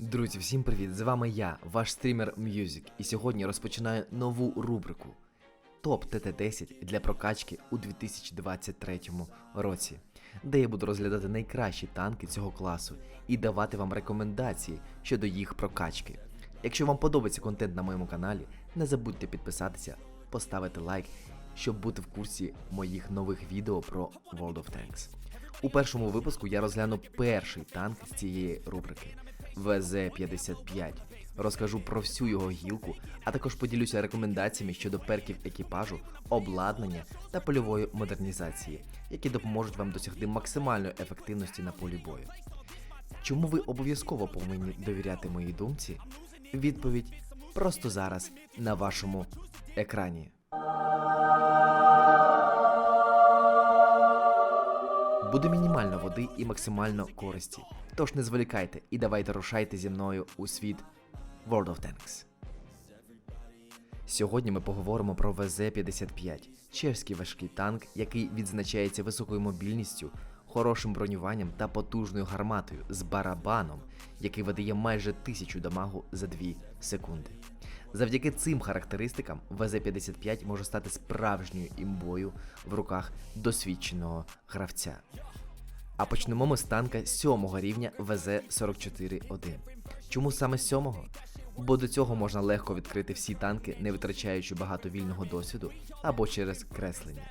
Друзі, всім привіт! З вами я, ваш стрімер Music, і сьогодні розпочинаю нову рубрику Топ ТТ-10 для прокачки у 2023 році, де я буду розглядати найкращі танки цього класу і давати вам рекомендації щодо їх прокачки. Якщо вам подобається контент на моєму каналі, не забудьте підписатися, поставити лайк, щоб бути в курсі моїх нових відео про World of Tanks. У першому випуску я розгляну перший танк з цієї рубрики ВЗ-55. Розкажу про всю його гілку, а також поділюся рекомендаціями щодо перків екіпажу, обладнання та польової модернізації, які допоможуть вам досягти максимальної ефективності на полі бою. Чому ви обов'язково повинні довіряти моїй думці? Відповідь просто зараз на вашому екрані. Буде мінімально води і максимально користі. Тож не зволікайте і давайте рушайте зі мною у світ World of Tanks. Сьогодні ми поговоримо про ВЗ-55, чеський важкий танк, який відзначається високою мобільністю, хорошим бронюванням та потужною гарматою з барабаном, який видає майже тисячу дамагу за 2 секунди. Завдяки цим характеристикам ВЗ-55 може стати справжньою імбою в руках досвідченого гравця. А почнемо ми з танка 7 рівня ВЗ-44-1. Чому саме 7? Бо до цього можна легко відкрити всі танки, не витрачаючи багато вільного досвіду або через креслення.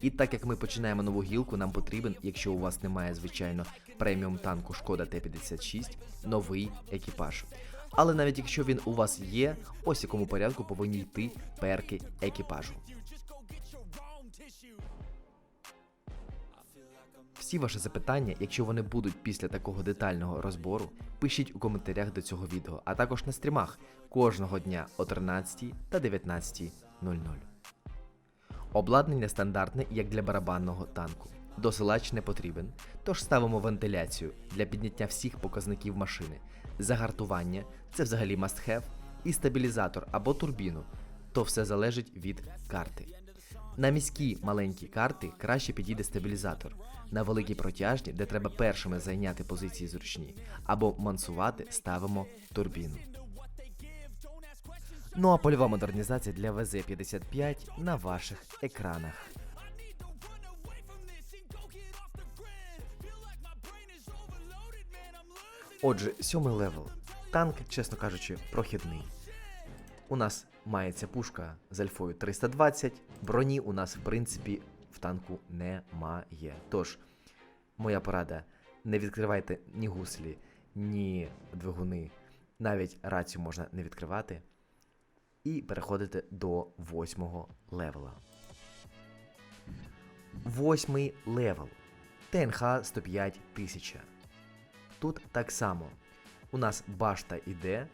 І так як ми починаємо нову гілку, нам потрібен, якщо у вас немає, звичайно, преміум танку Шкода Т-56, новий екіпаж. Але навіть якщо він у вас є, ось якому порядку повинні йти перки екіпажу. Всі ваші запитання, якщо вони будуть після такого детального розбору, пишіть у коментарях до цього відео, а також на стрімах кожного дня о 13 та 19.00. Обладнання стандартне, як для барабанного танку. Досилач не потрібен, тож ставимо вентиляцію для підняття всіх показників машини, загартування це взагалі must have, і стабілізатор або турбіну, то все залежить від карти. На міські маленькі карти краще підійде стабілізатор. На великі протяжні, де треба першими зайняти позиції зручні, або мансувати, ставимо турбіну. Ну а польова модернізація для ВЗ-55 на ваших екранах. Отже, сьомий левел. Танк, чесно кажучи, прохідний. У нас мається пушка з альфою 320, броні у нас, в принципі, в танку немає. Тож, моя порада: не відкривайте ні гуслі, ні двигуни, навіть рацію можна не відкривати. І переходите до восьмого левела. Восьмий левел. ТНХ 105 тисяча. Тут так само. У нас башта іде,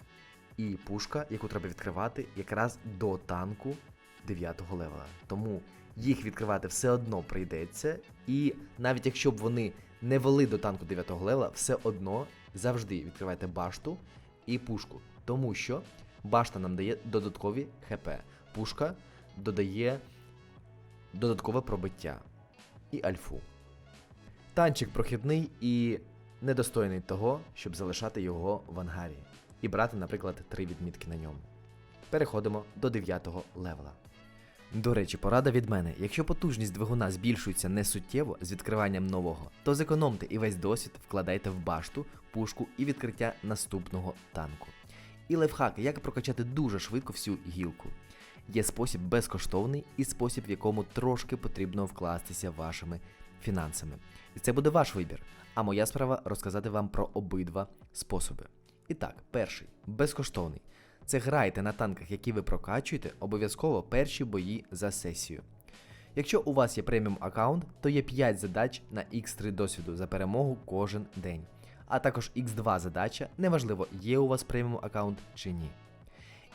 і пушка, яку треба відкривати якраз до танку 9 левела. Тому їх відкривати все одно прийдеться. І навіть якщо б вони не вели до танку 9 левела, все одно завжди відкривайте башту і пушку. Тому що башта нам дає додаткові ХП. Пушка додає додаткове пробиття і альфу. Танчик прохідний і недостойний того, щоб залишати його в ангарі і брати, наприклад, три відмітки на ньому. Переходимо до 9 левела. До речі, порада від мене: якщо потужність двигуна збільшується не суттєво з відкриванням нового, то зекономте і весь досвід вкладайте в башту, пушку і відкриття наступного танку. І лайфхак, як прокачати дуже швидко всю гілку. Є спосіб безкоштовний і спосіб, в якому трошки потрібно вкластися вашими фінансами. І це буде ваш вибір. А моя справа розказати вам про обидва способи. І так, перший безкоштовний. Це грайте на танках, які ви прокачуєте, обов'язково перші бої за сесію. Якщо у вас є преміум аккаунт, то є 5 задач на X3 досвіду за перемогу кожен день. А також X2 задача, неважливо, є у вас преміум аккаунт чи ні.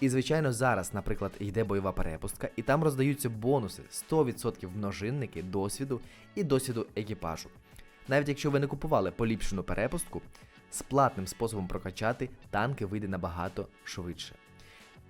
І звичайно, зараз, наприклад, йде бойова перепустка, і там роздаються бонуси 100% множинники досвіду і досвіду екіпажу. Навіть якщо ви не купували поліпшену перепустку, з платним способом прокачати танки вийде набагато швидше.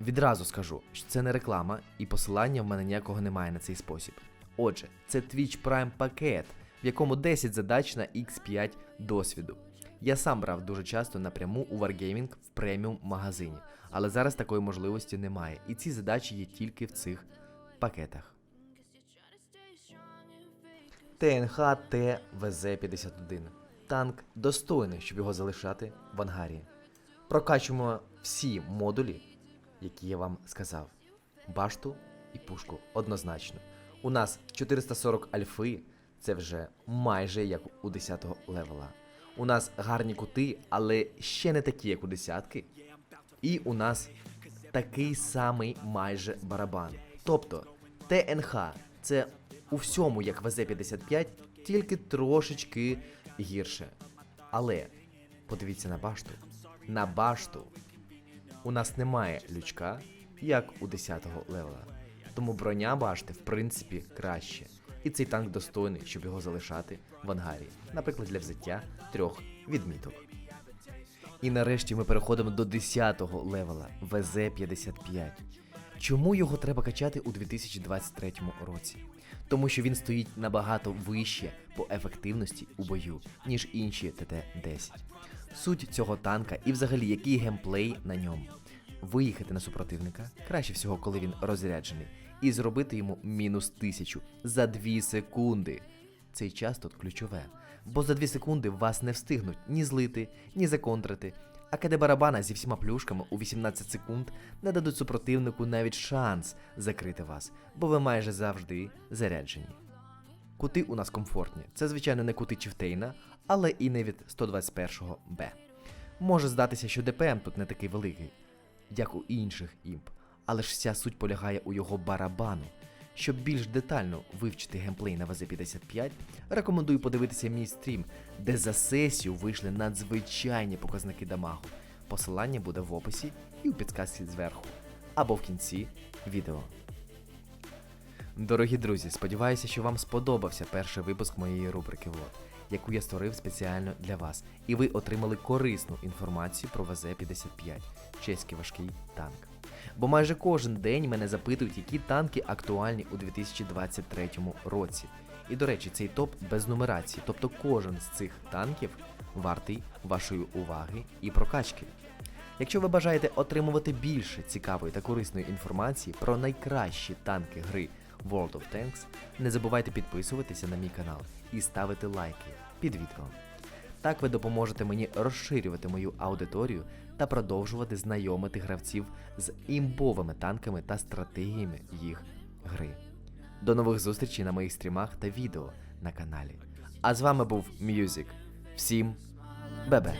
Відразу скажу, що це не реклама, і посилання в мене ніякого немає на цей спосіб. Отже, це Twitch Prime пакет, в якому 10 задач на X5 досвіду. Я сам брав дуже часто напряму у Wargaming в преміум магазині, але зараз такої можливості немає, і ці задачі є тільки в цих пакетах. ТНХ ТВЗ-51. Танк достойний, щоб його залишати в ангарі. Прокачуємо всі модулі, які я вам сказав. Башту і пушку однозначно. У нас 440 альфи, це вже майже як у 10 левела. У нас гарні кути, але ще не такі, як у десятки. І у нас такий самий майже барабан. Тобто ТНХ це у всьому як ВЗ-55, тільки трошечки гірше. Але подивіться на башту. На башту у нас немає лючка, як у 10-го левела. Тому броня башти, в принципі, краще. І цей танк достойний, щоб його залишати в ангарі, наприклад, для взяття трьох відміток. І нарешті ми переходимо до 10-го левела ВЗ-55. Чому його треба качати у 2023 році? Тому що він стоїть набагато вище по ефективності у бою, ніж інші ТТ-10. Суть цього танка і взагалі який геймплей на ньому. Виїхати на супротивника краще всього, коли він розряджений, і зробити йому мінус тисячу за 2 секунди. Цей час тут ключове, бо за 2 секунди вас не встигнуть ні злити, ні законтрити, а КД барабана зі всіма плюшками у 18 секунд не дадуть супротивнику навіть шанс закрити вас, бо ви майже завжди заряджені. Кути у нас комфортні. Це, звичайно, не кути Чифтейна, але і не від 121 Б. Може здатися, що ДПМ тут не такий великий, як у інших імп, але ж вся суть полягає у його барабану. Щоб більш детально вивчити геймплей на ВЗ-55, рекомендую подивитися мій стрім, де за сесію вийшли надзвичайні показники дамагу. Посилання буде в описі і у підсказці зверху, або в кінці відео. Дорогі друзі, сподіваюся, що вам сподобався перший випуск моєї рубрики ВОД, яку я створив спеціально для вас, і ви отримали корисну інформацію про ВЗ-55, чеський важкий танк. Бо майже кожен день мене запитують, які танки актуальні у 2023 році. І до речі, цей топ без нумерації, тобто кожен з цих танків вартий вашої уваги і прокачки. Якщо ви бажаєте отримувати більше цікавої та корисної інформації про найкращі танки гри World of Tanks, не забувайте підписуватися на мій канал і ставити лайки під відео. Так ви допоможете мені розширювати мою аудиторію та продовжувати знайомити гравців з імбовими танками та стратегіями їх гри. До нових зустрічей на моїх стрімах та відео на каналі. А з вами був Мюзик. Всім бебе!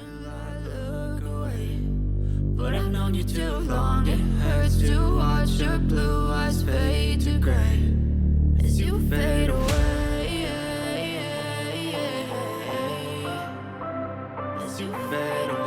But I've known you too long. It hurts to watch your blue eyes fade to gray as you fade away. As you fade away.